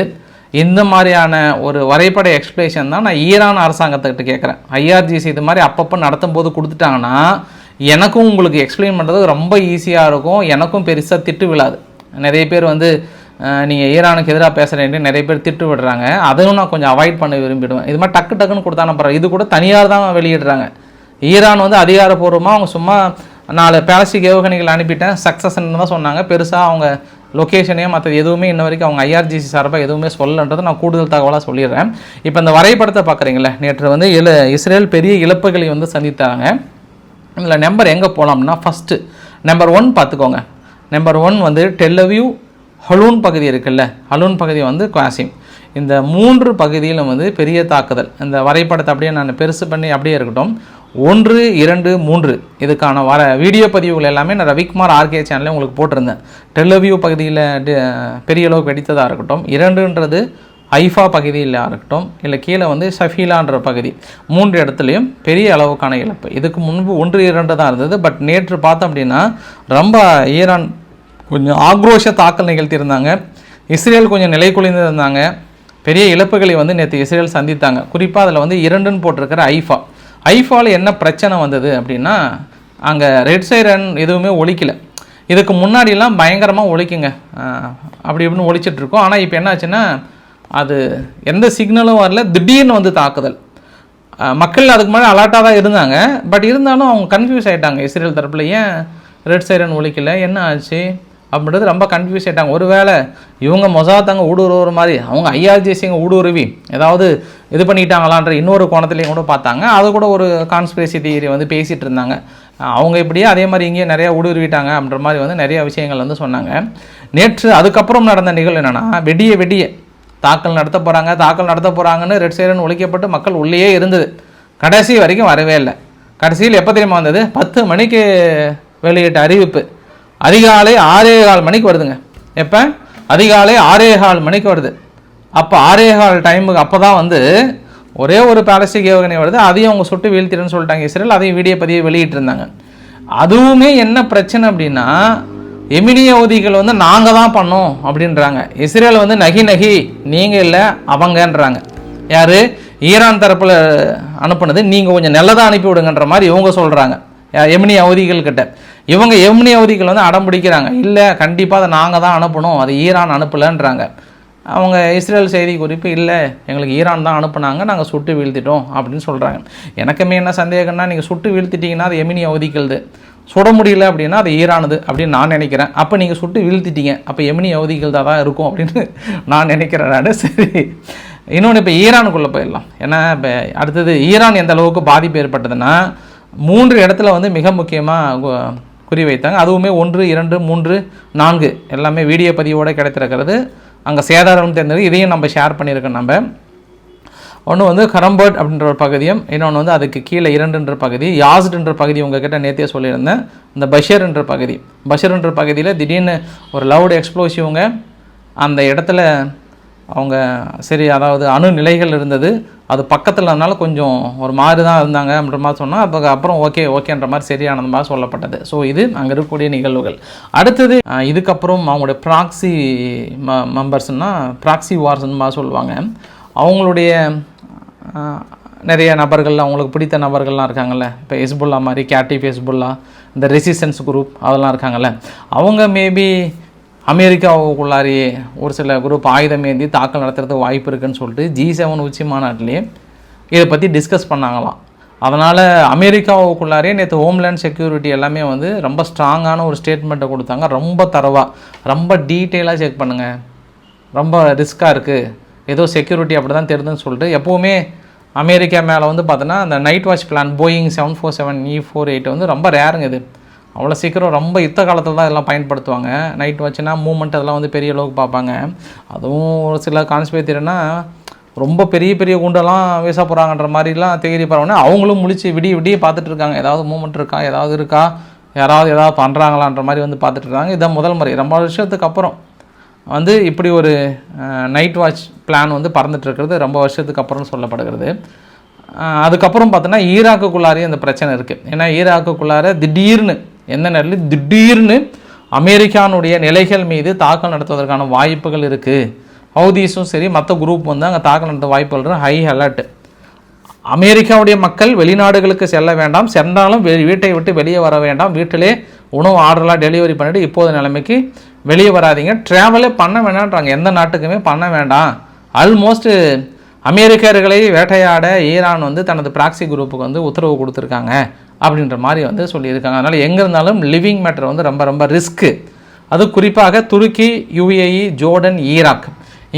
A: இந்த மாதிரியான ஒரு வரைபட எக்ஸ்பிளேஷன் தான் நான் ஈரான் அரசாங்கத்துக்கிட்ட கேட்குறேன். ஐஆர்ஜிசி இது மாதிரி அப்பப்போ நடத்தும் போது கொடுத்துட்டாங்கன்னா எனக்கும் உங்களுக்கு எக்ஸ்பிளைன் பண்ணுறது ரொம்ப ஈஸியாக இருக்கும். எனக்கும் பெருசாக திட்டு விழாது. நிறைய பேர் வந்து நீங்கள் ஈரானுக்கு எதிராக பேசுகிறேன்ட்டு நிறைய பேர் திட்டு விடுறாங்க. அதையும் நான் கொஞ்சம் அவாய்ட் பண்ண விரும்பிடுவேன். இது மாதிரி டக்கு டக்குன்னு கொடுத்தான பரவாயில்ல. இது கூட தனியார் தான் வெளியிடுறாங்க. ஈரான் வந்து அதிகாரப்பூர்வமாக அவங்க சும்மா நாலு பேலஸ்டிக் ஏவுகணைகள் அனுப்பிட்டேன். சக்ஸஸ்ன்னு தான் சொன்னாங்க. பெருசாக அவங்க லொக்கேஷனே மற்ற எதுவுமே இன்ன வரைக்கும் அவங்க ஐஆர்ஜிசி சார்பாக எதுவுமே சொல்லன்றதை நான் கூடுதல் தகவலாக சொல்லிடுறேன். இப்போ இந்த வரைபடத்தை பார்க்குறீங்களே நேற்று வந்து இல இஸ்ரேல் பெரிய இழப்புகளை வந்து சந்தித்தாங்க. இதில் நம்பர் எங்கே போகலாம்னா ஃபஸ்ட்டு நம்பர் ஒன் பார்த்துக்கோங்க நம்பர் ஒன் வந்து டெல்லவியூ ஹலூன் பகுதி இருக்குல்ல ஹலூன் பகுதி வந்து குவாசிம் இந்த மூன்று பகுதியிலும் வந்து பெரிய தாக்குதல். இந்த வரைபடத்தை அப்படியே நான் பெருசு பண்ணி அப்படியே இருக்கட்டும். ஒன்று இரண்டு மூன்று. இதுக்கான வர வீடியோ பதிவுகள் எல்லாமே நான் ரவிக்குமார் ஆர்கே சேனலில் உங்களுக்கு போட்டிருந்தேன். டெல்லவியூ பகுதியில் பெரிய அளவுக்கு வெடித்ததாக இருக்கட்டும் இரண்டுன்றது ஐஃபா பகுதியில் இருக்கட்டும் இல்லை கீழே வந்து ஷஃபீலான்ற பகுதி. மூன்று இடத்துலையும் பெரிய அளவுக்கான இழப்பு. இதுக்கு முன்பு ஒன்று இரண்டு தான் இருந்தது பட் நேற்று பார்த்தோம் அப்படின்னா ரொம்ப ஈரான் கொஞ்சம் ஆக்ரோஷ தாக்கல் நிகழ்த்தியிருந்தாங்க. இஸ்ரேல் கொஞ்சம் நிலை குலைந்து இருந்தாங்க பெரிய இழப்புகளை வந்து நேற்று இஸ்ரேல் சந்தித்தாங்க. குறிப்பாக அதில் வந்து இரண்டுன்னு போட்டிருக்கிற ஐஃபா. ஐஃபாவில் என்ன பிரச்சனை வந்தது அப்படின்னா அங்கே ரெட் சைரன் எதுவுமே ஒழிக்கல இதுக்கு முன்னாடிலாம் பயங்கரமாக ஒழிக்குங்க அப்படி இப்படின்னு ஒழிச்சிட்ருக்கோம் ஆனால் இப்போ என்னாச்சுன்னா அது எந்த சிக்னலும் வரல. திடீர்னு வந்து தாக்குதல். மக்கள் அதுக்கு முன்னாடி அலர்ட்டாக தான் இருந்தாங்க. பட் இருந்தாலும் அவங்க கன்ஃபியூஸ் ஆகிட்டாங்க இஸ்ரேல் தரப்பில் ஏன் ரெட் சைரன் ஒழிக்கல என்ன ஆச்சு? அப்படின்றது ரொம்ப கன்ஃபியூஸ் ஆகிட்டாங்க ஒருவேளை இவங்க மொசாத்தாங்க ஊடுருவுற மாதிரி அவங்க ஐஆர்ஜிசிங்க ஊடுருவி ஏதாவது இது பண்ணிட்டாங்களான்ற இன்னொரு கோணத்துலேயும் கூட பார்த்தாங்க. அது கூட ஒரு கான்ஸ்பிரசி தியரி வந்து பேசிகிட்டு இருந்தாங்க. அவங்க இப்படியே அதே மாதிரி இங்கேயும் நிறையா ஊடுருவிட்டாங்க அப்படின்ற மாதிரி வந்து நிறைய விஷயங்கள் வந்து சொன்னாங்க. நேற்று அதுக்கப்புறம் நடந்த நிகழ்வு என்னென்னா வெடிய வெடிய தாக்கல் நடத்த போகிறாங்க தாக்கல் நடத்த போகிறாங்கன்னு ரெட் சைரன் ஒழிக்கப்பட்டு மக்கள் உள்ளேயே இருந்தது. கடைசி வரைக்கும் வரவே இல்லை. கடைசியில் எப்போ தெரியுமா வந்தது? பத்து மணிக்கு வெளியிட்ட அறிவிப்பு. அதிகாலை ஆறே கால் மணிக்கு வருதுங்க. எப்போ? அதிகாலை ஆறே கால் மணிக்கு வருது. அப்போ ஆறே கால் டைமுக்கு அப்போ தான் வந்து ஒரே ஒரு பாலஸ்டிக் ஏவுகணை வருது. அதையும் அவங்க சுட்டு வீழ்த்திடுன்னு சொல்லிட்டாங்க இஸ்ரேல். அதையும் வீடியோ பதிவு வெளியிட்டிருந்தாங்க. அதுவுமே என்ன பிரச்சனை அப்படின்னா எமினியவதிகள் வந்து நாங்கள் தான் பண்ணோம் அப்படின்றாங்க. இஸ்ரேல் வந்து நகி நகி நீங்கள் இல்லை அவங்கன்றாங்க. யார்? ஈரான் தரப்பில் அனுப்புனது. நீங்கள் கொஞ்சம் நல்லதாக அனுப்பி விடுங்கன்ற மாதிரி இவங்க சொல்கிறாங்க எமினி அவதிகள் கிட்ட இவங்க எமினி அவதிகள் வந்து அடம் பிடிக்கிறாங்க. இல்லை கண்டிப்பாக அதை நாங்கள் தான் அனுப்பணும். அது ஈரான் அனுப்பலைன்றாங்க. அவங்க இஸ்ரேல் செய்தி குறிப்பு இல்லை எங்களுக்கு ஈரான் தான் அனுப்புனாங்க நாங்கள் சுட்டு வீழ்த்திட்டோம் அப்படின்னு சொல்கிறாங்க எனக்குமே என்ன சந்தேகம்னா நீங்கள் சுட்டு வீழ்த்திட்டீங்கன்னா அது எமினி அவதிக்கல்து சுட முடியல அப்படின்னா அது ஈரானுது அப்படின்னு நான் நினைக்கிறேன். அப்போ நீங்கள் சுட்டு வீழ்த்திட்டீங்க. அப்போ எமினி அவதிகள் தான் இருக்கும் அப்படின்னு நான் நினைக்கிறேன் நான். சரி. இன்னொன்று இப்போ ஈரானுக்குள்ளே போயிடலாம். ஏன்னா இப்போ அடுத்தது ஈரான் எந்த அளவுக்கு பாதிப்பு ஏற்பட்டதுன்னா மூன்று இடத்துல வந்து மிக முக்கியமாக குறி வைத்தாங்க. அதுவுமே ஒன்று இரண்டு மூன்று நான்கு. எல்லாமே வீடியோ பதிவோடு கிடைத்திருக்கிறது. அங்கே சேதாரம் தெரிஞ்சது இதையும் நம்ம ஷேர் பண்ணியிருக்கோம் நம்ம. ஒன்று வந்து கரம்பர்ட் அப்படின்ற ஒரு பகுதியும் இன்னொன்று வந்து அதுக்கு கீழே இரண்டுன்ற பகுதி யாஸ்டுன்ற பகுதி உங்ககிட்ட நேற்றே சொல்லியிருந்தேன். இந்த பஷர்ன்ற பகுதி. பஷர்ன்ற பகுதியில் திடீர்னு ஒரு லவுட் எக்ஸ்ப்ளோசிவ்ங்க அந்த இடத்துல அவங்க சரி அதாவது அணு நிலைகள் இருந்தது அது பக்கத்தில் அதனால் கொஞ்சம் ஒரு மாதிரி தான் இருந்தாங்க அப்படின்ற மாதிரி சொன்னால் அப்போ அப்புறம் ஓகே ஓகேன்ற மாதிரி சரியானது மாதிரி சொல்லப்பட்டது. ஸோ இது அங்கே இருக்கக்கூடிய நிகழ்வுகள். அடுத்தது இதுக்கப்புறம் அவங்களுடைய ப்ராக்சி ம மெம்பர்ஸ்னால் ப்ராக்சி வார்ஸ்ன்னு மாதிரி சொல்லுவாங்க. அவங்களுடைய நிறைய நபர்கள் அவங்களுக்கு பிடித்த நபர்கள்லாம் இருக்காங்கல்ல. இப்போ ஹெஸ்புல்லா மாதிரி கேட்டிவ் ஹெஸ்புல்லா இந்த ரெசிஸ்டன்ஸ் குரூப் அதெல்லாம் இருக்காங்கல்ல. அவங்க மேபி அமெரிக்காவுக்குள்ளாரியே ஒரு சில குரூப் ஆயுதம் ஏந்தி தாக்கல் நடத்துறதுக்கு வாய்ப்பு இருக்குன்னு சொல்லிட்டு ஜி செவன் உச்சி மாநாட்டிலேயே இதை பற்றி டிஸ்கஸ் பண்ணாங்களாம். அதனால் அமெரிக்காவுக்குள்ளாரே நேற்று ஹோம்லேண்ட் செக்யூரிட்டி எல்லாமே வந்து ரொம்ப ஸ்ட்ராங்கான ஒரு ஸ்டேட்மெண்ட்டை கொடுத்தாங்க. ரொம்ப தரவாக ரொம்ப டீட்டெயிலாக செக் பண்ணுங்கள் ரொம்ப ரிஸ்க்காக இருக்குது ஏதோ செக்யூரிட்டி அப்படி தான் தெரியுதுன்னு சொல்லிட்டு எப்போவுமே அமெரிக்கா மேலே வந்து பார்த்தோன்னா அந்த night watch plane Boeing seven four seven E four eight வந்து ரொம்ப ரேருங்க இது. அவ்வளோ சீக்கிரம் ரொம்ப யுத்த காலத்தில் தான் இதெல்லாம் பயன்படுத்துவாங்க. நைட் வச்சுன்னா மூமெண்ட் அதெல்லாம் வந்து பெரிய அளவுக்கு பார்ப்பாங்க. அதுவும் ஒரு சில கான்ஸ்பேத்திரனா ரொம்ப பெரிய பெரிய குண்டெல்லாம் வீச போகிறாங்கன்ற மாதிரிலாம் தேடி பரவாயில்ல அவங்களும் முழிச்சு விடிய விடிய பார்த்துட்டு இருக்காங்க. ஏதாவது மூமெண்ட் இருக்கா? ஏதாவது இருக்கா? யாராவது ஏதாவது பண்ணுறாங்களான்ற மாதிரி வந்து பார்த்துட்டு இருக்காங்க. இதான் முதல் முறை. ரொம்ப வருஷத்துக்கு அப்புறம் வந்து இப்படி ஒரு நைட் வாட்ச் பிளான் வந்து பறந்துட்டுருக்கிறது ரொம்ப வருஷத்துக்கு அப்புறம் சொல்லப்படுகிறது. அதுக்கப்புறம் பார்த்தோன்னா ஈராக்குக்குள்ளாரே அந்த பிரச்சனை இருக்குது ஏன்னா ஈராக்குக்குள்ளார திடீர்னு எந்த நேரத்தில் திடீர்னு அமெரிக்கானுடைய நிலைகள் மீது தாக்கல் நடத்துவதற்கான வாய்ப்புகள் இருக்குது ஹவுதீஸும் சரி மற்ற குரூப் வந்து அங்கே தாக்கல் நடத்த வாய்ப்புகள் ஹை அலர்ட் அமெரிக்காவுடைய மக்கள் வெளிநாடுகளுக்கு செல்ல வேண்டாம். சென்றாலும் வெ- வீட்டை விட்டு வெளியே வர வேண்டாம். வீட்டிலே உணவு ஆர்டரெலாம் டெலிவரி பண்ணிவிட்டு இப்போது நிலைமைக்கு வெளியே வராதீங்க. ட்ராவலே பண்ண வேண்டாம்ன்றாங்க. எந்த நாட்டுக்குமே பண்ண வேண்டாம். ஆல்மோஸ்ட்டு அமெரிக்கர்களை வேட்டையாட ஈரான் வந்து தனது பிராக்சி குரூப்புக்கு வந்து உத்தரவு கொடுத்துருக்காங்க. அப்படின்ற மாதிரி வந்து சொல்லியிருக்காங்க. அதனால் எங்கே இருந்தாலும் லிவிங் மேட்டர் வந்து ரொம்ப ரொம்ப ரிஸ்க்கு அது குறிப்பாக துருக்கி யுஏஇ ஜோர்டன் ஈராக்.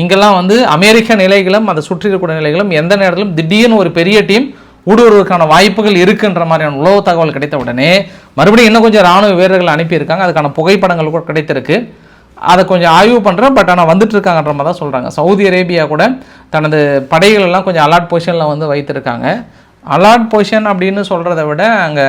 A: இங்கெல்லாம் வந்து அமெரிக்க நிலைகளும் அதை சுற்றி இருக்கக்கூடிய நிலைகளும் எந்த நேரத்திலும் திடீர்னு ஒரு பெரிய டீம் ஊடுருவதற்கான வாய்ப்புகள் இருக்குன்ற மாதிரியான உளவு தகவல் கிடைத்த உடனே மறுபடியும் இன்னும் கொஞ்சம் ராணுவ வீரர்கள் அனுப்பியிருக்காங்க. அதுக்கான புகைப்படங்கள் கூட கிடைத்திருக்கு. அதை கொஞ்சம் ஆய்வு பண்ணுறேன் பட் ஆனால் வந்துட்டு இருக்காங்கன்ற மாதிரி தான் சொல்கிறாங்க சவுதி அரேபியா கூட தனது படைகள் எல்லாம் கொஞ்சம் அலர்ட் பொசிஷனில் வந்து வைத்திருக்காங்க. அலாட் பொசிஷன் அப்படின்னு சொல்கிறத விட அங்கே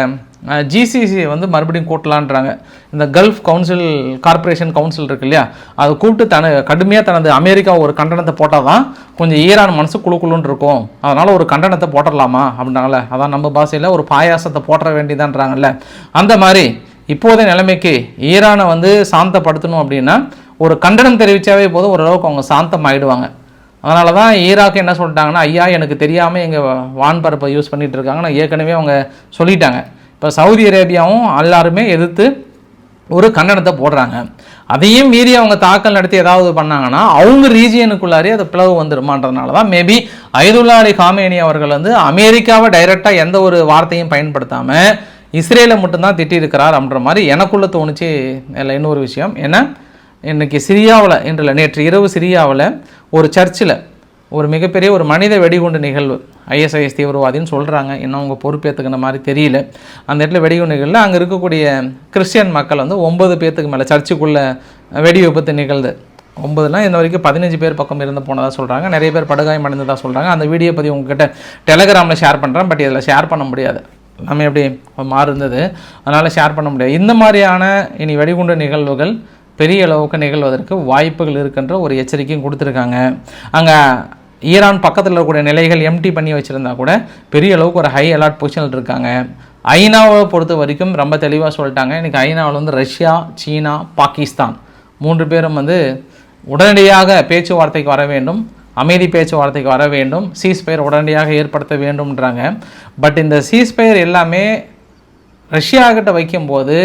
A: ஜிசிசி வந்து மறுபடியும் கூட்டலான்றாங்க. இந்த கல்ஃப் கவுன்சில் கார்ப்பரேஷன் கவுன்சில் இருக்கு இல்லையா? அதை கூப்பிட்டு தன கடுமையாக தனது அமெரிக்கா ஒரு கண்டனத்தை போட்டால் தான் கொஞ்சம் ஈரான் மனசு குழு குழுன்னு இருக்கும். அதனால் ஒரு கண்டனத்தை போட்டுடலாமா அப்படின்னாங்கல்ல. அதான் நம்ம பாஷையில் ஒரு பாயாசத்தை போட்டுற வேண்டியதான்றாங்கல்ல. அந்த மாதிரி இப்போதைய நிலைமைக்கு ஈரானை வந்து சாந்தப்படுத்தணும் அப்படின்னா ஒரு கண்டனம் தெரிவித்தாவே போதும் ஓரளவுக்கு அவங்க சாந்தம் ஆயிடுவாங்க அதனால தான் ஈராக் என்ன சொல்லிட்டாங்கன்னா ஐயா எனக்கு தெரியாமல் எங்கள் வான்பரப்பை யூஸ் பண்ணிகிட்டு இருக்காங்கன்னு ஏற்கனவே அவங்க சொல்லிட்டாங்க. இப்போ சவுதி அரேபியாவும் எல்லாருமே எதிர்த்து ஒரு கண்டனத்தை போடுறாங்க. அதையும் மீறி அவங்க தாக்கல் நடத்தி ஏதாவது பண்ணாங்கன்னா அவங்க ரீஜியனுக்குள்ளாரே அது பிளவு வந்துருமான்றதுனால தான் மேபி ஐதுல்லா அலி காமேனி அவர்கள் வந்து அமெரிக்காவை டைரெக்டாக எந்த ஒரு வார்த்தையும் பயன்படுத்தாமல் இஸ்ரேலை மட்டும்தான் திட்டியிருக்கிறார் அப்படின்ற மாதிரி எனக்குள்ளே தோணுச்சு. இல்லை இன்னொரு விஷயம் ஏன்னா இன்றைக்கி சிரியாவில் இன்றில் நேற்று இரவு சிரியாவில் ஒரு சர்ச்சில் ஒரு மிகப்பெரிய ஒரு மனித வெடிகுண்டு நிகழ்வு ஐஎஸ்ஐஎஸ் தீவிரவாதின்னு சொல்கிறாங்க இன்னும் அவங்க பொறுப்பேற்றுக்கிற மாதிரி தெரியல. அந்த இடத்துல வெடிகுண்டு நிகழ்வில் அங்கே இருக்கக்கூடிய கிறிஸ்டியன் மக்கள் வந்து ஒம்பது பேர்த்துக்கு மேலே சர்ச்சுக்குள்ளே வெடி விபத்து நிகழ்து ஒன்பதுனா இந்த வரைக்கும் பதினஞ்சு பேர் பக்கம் இருந்து போனதாக சொல்கிறாங்க நிறைய பேர் படுகாயம் அடைந்ததாக சொல்கிறாங்க அந்த வீடியோ பற்றி உங்ககிட்ட டெலகிராமில் ஷேர் பண்ணுறேன் பட் இதில் ஷேர் பண்ண முடியாது. நம்ம எப்படி மாறுந்தது? இருந்தது அதனால் ஷேர் பண்ண முடியாது. இந்த மாதிரியான இனி வெடிகுண்டு நிகழ்வுகள் பெரிய அளவுக்கு நிகழ்வதற்கு வாய்ப்புகள் இருக்கின்ற ஒரு எச்சரிக்கையும் கொடுத்துருக்காங்க. அங்கே ஈரான் பக்கத்தில் இருக்கக்கூடிய நிலைகள் எம்டி பண்ணி வச்சுருந்தா கூட பெரிய அளவுக்கு ஒரு ஹை அலர்ட் பொசிஷனில் இருக்காங்க. ஐநாவை பொறுத்த வரைக்கும் ரொம்ப தெளிவாக சொல்லிட்டாங்க. இன்றைக்கி ஐநாவில் வந்து ரஷ்யா சீனா பாகிஸ்தான் மூன்று பேரும் வந்து உடனடியாக பேச்சுவார்த்தைக்கு வர வேண்டும். அமைதி பேச்சுவார்த்தைக்கு வர வேண்டும். சீஸ்பயர் உடனடியாக ஏற்படுத்த வேண்டும்ன்றாங்க. பட் இந்த சீஸ்பயர் எல்லாமே ரஷ்யா கிட்ட வைக்கும்போது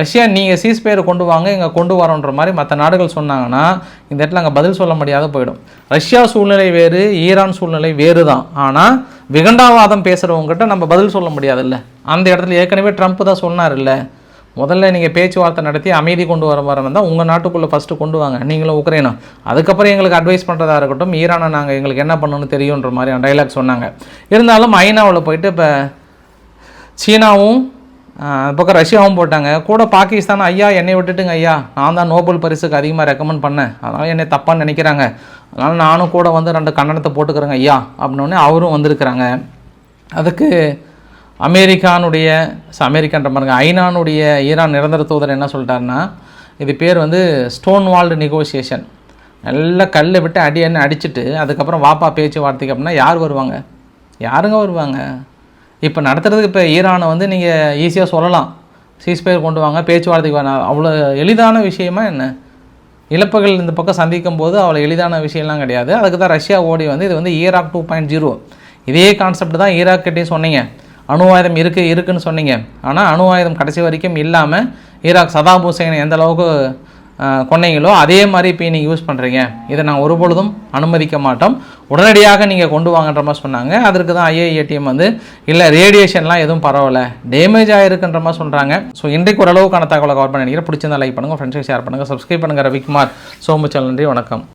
A: ரஷ்யா நீங்கள் சீஸ்பேர் கொண்டு வாங்க இங்கே கொண்டு வரோன்ற மாதிரி மற்ற நாடுகள் சொன்னாங்கன்னா இந்த இடத்துல அங்கே பதில் சொல்ல முடியாத போயிடும். ரஷ்யா சூழ்நிலை வேறு ஈரான் சூழ்நிலை வேறு தான் ஆனால் விகண்டாவாதம் பேசுகிறவங்ககிட்ட நம்ம பதில் சொல்ல முடியாதுல்ல. அந்த இடத்துல ஏற்கனவே ட்ரம்ப் தான் சொன்னார் இல்லை முதல்ல நீங்கள் பேச்சுவார்த்தை நடத்தி அமைதி கொண்டு வர வர வந்தால் உங்கள் நாட்டுக்குள்ளே ஃபஸ்ட்டு கொண்டு வாங்க. நீங்களும் உக்ரைனும் அதுக்கப்புறம் எங்களுக்கு அட்வைஸ் பண்ணுறதா இருக்கட்டும் ஈரானை நாங்கள் எங்களுக்கு என்ன பண்ணணும்னு தெரியுன்ற மாதிரி டைலாக் சொன்னாங்க. இருந்தாலும் ஐநாவில் போயிட்டு இப்போ சீனாவும் பக்கம் ரஷ்யாவும் போட்டாங்க. கூட பாகிஸ்தான் ஐயா என்னை விட்டுட்டுங்க ஐயா. நான் தான் நோபல் பரிசுக்கு அதிகமாக ரெக்கமெண்ட் பண்ணேன். அதனால் என்னை தப்பாக நினைக்கிறாங்க. அதனால் நானும் கூட வந்து ரெண்டு கண்டனத்தை போட்டுக்கிறேங்க ஐயா அப்படின்னோடனே அவரும் வந்திருக்கிறாங்க. அதுக்கு அமெரிக்கானுடைய அமெரிக்கான்ற பாருங்க ஐநானுடைய ஈரான் நிரந்தர தூதர் என்ன சொல்லிட்டாருன்னா இது பேர் வந்து ஸ்டோன் வால்டு நெகோசியேஷன் நல்லா கல்லை விட்டு அடி என்ன அடிச்சுட்டு அதுக்கப்புறம் வாப்பா பேச்சுவார்த்தைக்கு அப்படின்னா யார் வருவாங்க? யாருங்க வருவாங்க? இப்போ நடத்துறதுக்கு இப்போ ஈரானை வந்து நீங்கள் ஈஸியாக சொல்லலாம். சீஸ்பயர் கொண்டு வாங்க பேச்சுவார்த்தைக்கு வேணாம் அவ்வளோ எளிதான விஷயமா என்ன? இழப்புகள் இந்த பக்கம் சந்திக்கும் போது அவ்வளோ எளிதான விஷயம்லாம் கிடையாது. அதுக்கு தான் ரஷ்யா ஓடி வந்து இது வந்து ஈராக் டூ பாயிண்ட் ஜீரோ இதே கான்செப்ட் தான் ஈராக் கிட்டேயும் சொன்னீங்க. அணு ஆயுதம் இருக்குது இருக்குன்னு சொன்னீங்க. ஆனால் அணு ஆயுதம் கடைசி வரைக்கும் இல்லாமல் ஈராக் சதாம் ஹுசைனை எந்த அளவுக்கு கொன்னீங்களோ அதே மாதிரி இப்போ நீங்கள் யூஸ் பண்ணுறீங்க இதை நான் ஒருபொழுதும் அனுமதிக்க மாட்டோம். உடனடியாக நீங்கள் கொண்டு வாங்கன்ற மாதிரி சொன்னாங்க. அதற்கு தான் ஐஏஏடிஎம் வந்து இல்லை ரேடியேஷன்லாம் எதுவும் பரவாயில்ல. டேமேஜ் ஆகிருக்குன்ற மாதிரி சொல்கிறாங்க ஸோ இன்றைக்கு ஓரளவுக்கான தகவலை கவர் பண்ணி நினைக்கிறேன். பிடிச்சிருந்தா லைக் பண்ணுங்கள் ஃப்ரெண்ட்ஸுக்கு ஷேர் பண்ணுங்கள் சப்ஸ்கிரைப் பண்ணுங்கள் ரவிக்குமார். சோமுச்சல் நன்றி. வணக்கம்.